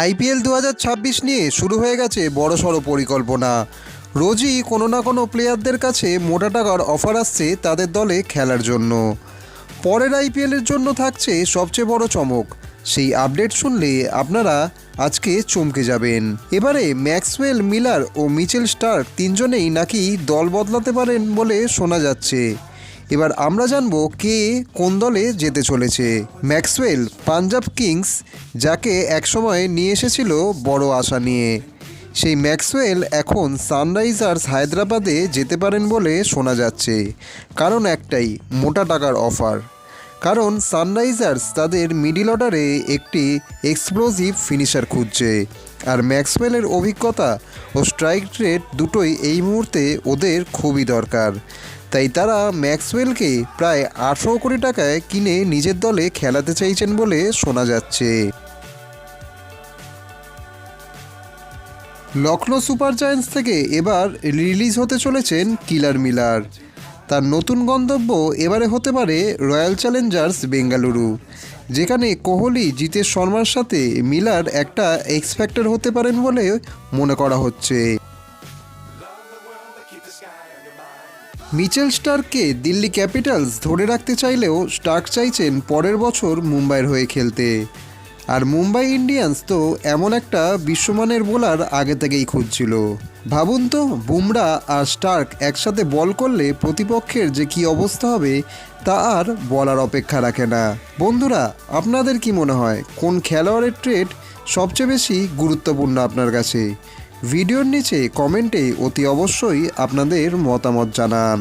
IPL দু হাজার ছাব্বিশ নিয়ে শুরু হয়ে গেছে বড়সড় পরিকল্পনা। রোজই কোনো না কোনো প্লেয়ারদের কাছে মোটা টাকার অফার আসছে তাদের দলে খেলার জন্য। পরের আইপিএলের জন্য থাকছে সবচেয়ে বড় চমক। সেই আপডেট শুনলে আপনারা আজকে চমকে যাবেন। এবারে ম্যাক্সওয়েল, মিলার ও মিচেল স্টার্ক তিনজনেই নাকি দল বদলাতে পারেন বলে শোনা যাচ্ছে। এবার আমরা জানব কে কোন দলে যেতে চলেছে। ম্যাক্সওয়েল, পাঞ্জাব কিংস, যাকে একসময় নিয়ে এসেছিল বড় আশা নিয়ে। সেই ম্যাক্সওয়েল এখন সানরাইজার্স হায়দ্রাবাদে যেতে পারেন বলে শোনা যাচ্ছে। কারণ একটাই, মোটা টাকার অফার। কারণ সানরাইজার্স তাদের মিডিল অর্ডারে একটি এক্সপ্লোজিভ ফিনিশার খুঁজছে। আর ম্যাক্সওয়েলের অভিজ্ঞতা ও স্ট্রাইক রেট দুটোই এই মুহূর্তে ওদের খুবই দরকার। তাই তারা ম্যাক্সওয়েলকে প্রায় আঠেরো কোটি টাকায় কিনে নিজের দলে খেলাতে চাইছেন বলে শোনা যাচ্ছে। লখনৌ সুপার জায়ান্টস থেকে এবার রিলিজ হতে চলেছেন কিলার মিলার। তার নতুন গন্তব্য এবারে হতে পারে রয়্যাল চ্যালেঞ্জার্স বেঙ্গালুরু, যেখানে কোহলি জিতেশ শর্মার সাথে মিলার একটা এক্সপেক্টার হতে পারেন বলে মনে করা হচ্ছে। মিচেল স্টার্ককে দিল্লি ক্যাপিটালস ধরে রাখতে চাইলেও স্টার্ক চাইছেন পরের বছর মুম্বাইয়ের হয়ে খেলতে। আর মুম্বাই ইন্ডিয়ান্স তো এমন একটা বিশ্বমানের বোলার আগে থেকেই খুঁজছিল। ভাবুন তো, বুমরা আর স্টার্ক একসাথে বল করলে প্রতিপক্ষের যে কি অবস্থা হবে তা আর বলার অপেক্ষা রাখে না। বন্ধুরা, আপনাদের কি মনে হয়, কোন খেলোয়াড়ের ট্রেড সবচেয়ে বেশি গুরুত্বপূর্ণ আপনার কাছে? ভিডিওর নিচে কমেন্টে অতি অবশ্যই আপনাদের মতামত জানান।